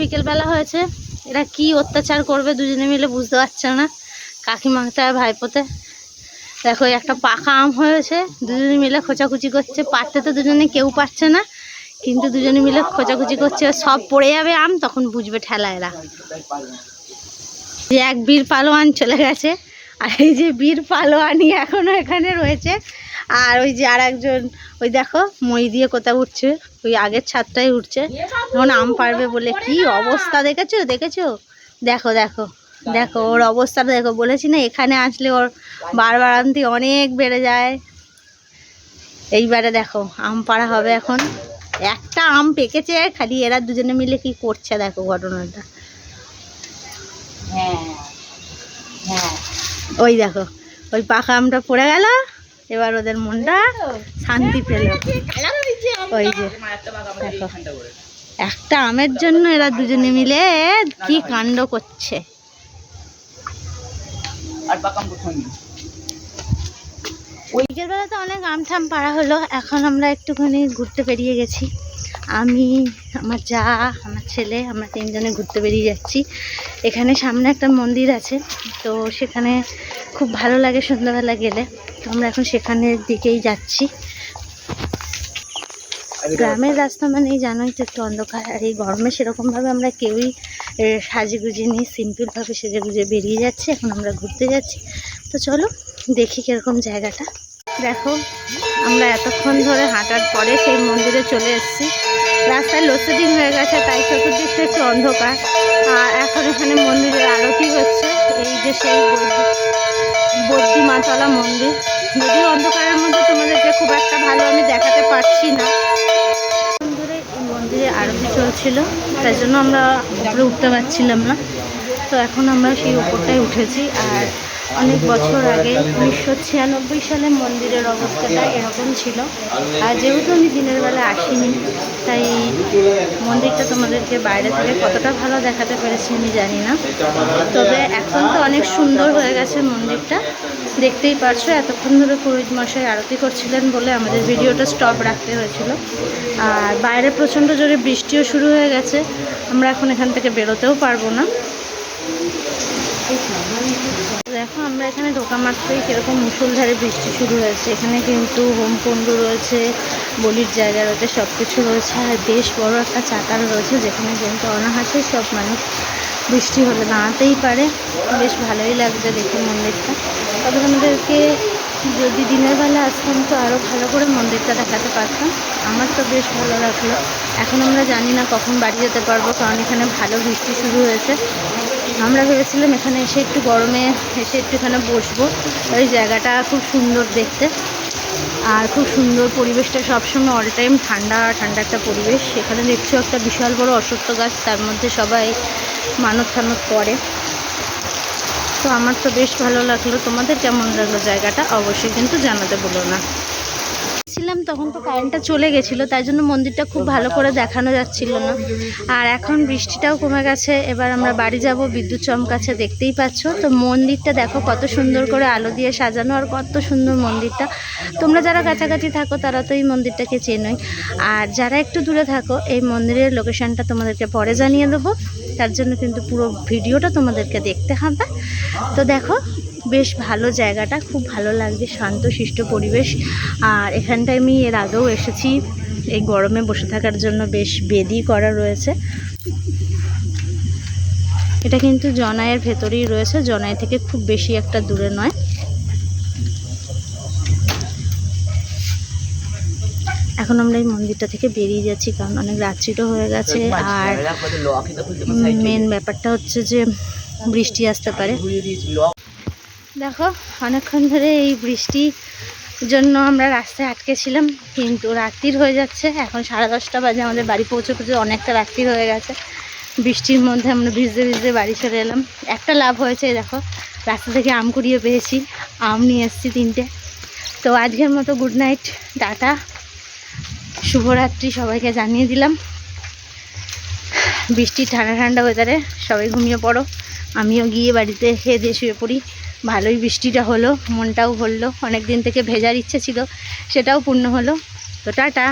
বিকেলবেলা হয়েছে। এরা কি অত্যাচার করবে দুজনে মিলে বুঝতে পারছে না। কাকিমাতে আর ভাইপোতে। দেখো একটা পাকা আম হয়েছে। দুজনে মিলে খোঁচাখুচি করছে। পারতে তো দুজনে কেউ পারছে না, কিন্তু দুজনে মিলে খোঁচাখুচি করছে। সব পড়ে যাবে আম, তখন বুঝবে ঠেলা এরা। যে এক বীর পালোয়ান চলে গেছে। আর এই যে বীর পালোয়ানি এখনও এখানে রয়েছে। আর ওই যে আর একজন ওই দেখো, মই দিয়ে কোথাও উঠছে। ওই আগের ছাদটাই উঠছে। এখন আম পারবে বলে কি অবস্থা দেখেছ? দেখেছ? দেখো দেখো দেখো ওর অবস্থাটা দেখো। বলেছি না এখানে আসলে ওর বারবার আনতে অনেক বেড়ে যায়। এইবারে দেখো আম পাড়া হবে এখন। একটা আম পেকেছে খালি এরা দুজনে মিলে কি করছে দেখো ঘটনাটা। হ্যাঁ হ্যাঁ। ওই দেখো ওই পাকা আমটা পড়ে গেল। এবার ওদের মনটা শান্তি পেল। ওই যে একটা আমের জন্য এরা দুজনে মিলে কি কাণ্ড করছে। আর বাকাম কোথাও নেই বিকেলবেলা তো অনেক আম ঠাম পাড়া হলো, এখন আমরা একটুখানি ঘুরতে বেরিয়ে গেছি। আমি, আমার যা, আমার ছেলে, আমরা তিনজনে ঘুরতে বেরিয়ে যাচ্ছি। এখানে সামনে একটা মন্দির আছে, তো সেখানে খুব ভালো লাগে সন্ধ্যাবেলা গেলে। তো আমরা এখন সেখানের দিকেই যাচ্ছি। গ্রামের রাস্তা মানেই জানোই তো একটু অন্ধকার, আর এই গরমে সেরকমভাবে আমরা কেউই সাজেগুজে নিয়ে সিম্পলভাবে সেজে গুজে বেরিয়ে যাচ্ছি, এখন আমরা ঘুরতে যাচ্ছি। তো চলো, দেখি কীরকম জায়গাটা। দেখো, আমরা এতক্ষণ ধরে হাঁটার পরে সেই মন্দিরে চলে এসেছি। রাস্তায় লোডশেডিং হয়ে গেছে, তাই চতুর্দিকটা একটু অন্ধকার। আর এখন এখানে মন্দিরের আরতি হচ্ছে, এই যে সেই বদ্যি মাতলা মন্দির। যদিও অন্ধকারের মধ্যে তোমাদেরকে খুব একটা ভালো আমি দেখাতে পারছি না। মন্দিরে আরতি চলছিল, তাই জন্য আমরা উপরে উঠতে পারছিলাম না। তো এখন আমরা সেই উপরটায় উঠেছি, আর অনেক বছর আগে উনিশশো ছিয়ানব্বই সালে মন্দিরের অবস্থাটা এরকম ছিল। আর যেহেতু আমি দিনের বেলা আসিনি, তাই মন্দিরটা তোমাদেরকে বাইরে থেকে কতটা ভালো দেখাতে পেরেছি আমি জানি না। তবে এখন তো অনেক সুন্দর হয়ে গেছে মন্দিরটা। দেখতেই পারছ, এতক্ষণ ধরে পুরোহিত মশাই আরতি করছিলেন বলে আমাদের ভিডিওটা স্টপ রাখতে হয়েছিল। আর বাইরে প্রচণ্ড জোরে বৃষ্টিও শুরু হয়ে গেছে, আমরা এখন এখান থেকে বেরোতেও পারব না। দেখো, আমরা এখানে ঢোকা মাত্রই কীরকম মুসুলধারে বৃষ্টি শুরু হয়েছে। এখানে কিন্তু হোমকুণ্ড রয়েছে, বলির জায়গা রয়েছে সব কিছু রয়েছে, আর বেশ বড় একটা চাতাল রয়েছে যেখানে কিন্তু অনাহাসে সব মানুষ বৃষ্টি হলে দাঁড়াতেই পারে। বেশ ভালোই লাগছে দেখে মন্দিরটা। তবে আমাদেরকে যদি দিনের বেলা আসতাম তো আরও ভালো করে মন্দিরটা দেখাতে পারতাম। আমার তো বেশ ভালো লাগল। এখন আমরা জানি না কখন বাড়ি যেতে পারব, কারণ এখানে ভালো বৃষ্টি শুরু হয়েছে। আমরা ভেবেছিলাম এখানে এসে একটু গরমে এসে একটু এখানে বসবো। ওই জায়গাটা খুব সুন্দর দেখতে। আর খুব সুন্দর পরিবেশটা সবসময় অল টাইম ঠান্ডা ঠান্ডা একটা পরিবেশ। এখানে দেখছ একটা বিশাল বড় অশ্বত্থ গাছ, তার মধ্যে সবাই মানত ফানত করে। তো আমার তো বেশ ভালো লাগল। তোমাদের কেমন লাগল জায়গাটা? অবশ্যই কিন্তু জানাতে বলো না। ছিলাম তখন তো কারেন্টটা চলে গেছিল, তাই জন্য মন্দিরটা খুব ভালো করে দেখানো যাচ্ছিল না। আর এখন বৃষ্টিটাও কমে গেছে, এবার আমরা বাড়ি যাব, বিদ্যুৎ চমকাছে দেখতেই পাচ্ছ। তো মন্দিরটা দেখো কত সুন্দর করে আলো দিয়ে সাজানো আর কত সুন্দর মন্দিরটা। তোমরা যারা কাছাকাছি থাকো, তারা তো এই মন্দিরটাকে চেনোই। আর যারা একটু দূরে থাকো, এই মন্দিরের লোকেশনটা তোমাদেরকে পরে জানিয়ে দেবো। তার জন্য কিন্তু পুরো ভিডিওটা তোমাদেরকে দেখতে হবে। তো দেখো বেশ ভালো জায়গাটা খুব ভালো লাগছে শান্ত শিষ্ট পরিবেশ। আর এখানটায় আমি এর আগেও এসেছি এই গরমে বসে থাকার জন্য বেশ বেদি করা রয়েছে। এটা কিন্তু জনায়ের ভেতরেই রয়েছে জনাই থেকে খুব বেশি একটা দূরে নয়। এখন আমরা এই মন্দিরটা থেকে বেরিয়ে যাচ্ছি কারণ অনেক রাত্রিরও হয়ে গেছে। আর মেন ব্যাপারটা হচ্ছে যে বৃষ্টি আসতে পারে। দেখো, অনেকক্ষণ ধরে এই বৃষ্টির জন্য আমরা রাস্তায় আটকে ছিলাম, কিন্তু রাত্রির হয়ে যাচ্ছে। এখন সাড়ে দশটা বাজে, আমাদের বাড়ি পৌঁছে পৌঁছে অনেকটা রাত্রি হয়ে গেছে। বৃষ্টির মধ্যে আমরা ভিজতে ভিজতে বাড়ি চলে এলাম। একটা লাভ হয়েছে দেখো, রাস্তা থেকে আম কুড়িয়ে পেয়েছি। আম নিয়ে এসেছি তিনটে। তো আজকের মতো গুড নাইট টাটা। শুভরাত্রি সবাইকে জানিয়ে দিলাম। বৃষ্টি ঠান্ডা ঠান্ডা ওয়েদারে সবাই ঘুমিয়ে পড়ো। আমিও গিয়ে বাড়িতে খেয়ে দিয়ে শুয়ে পড়ি। ভালোই বৃষ্টিটা হলো, মনটাও ভরলো অনেক দিন থেকে ভেজার ইচ্ছে ছিল, সেটাও পূর্ণ হলো। তো টাটা।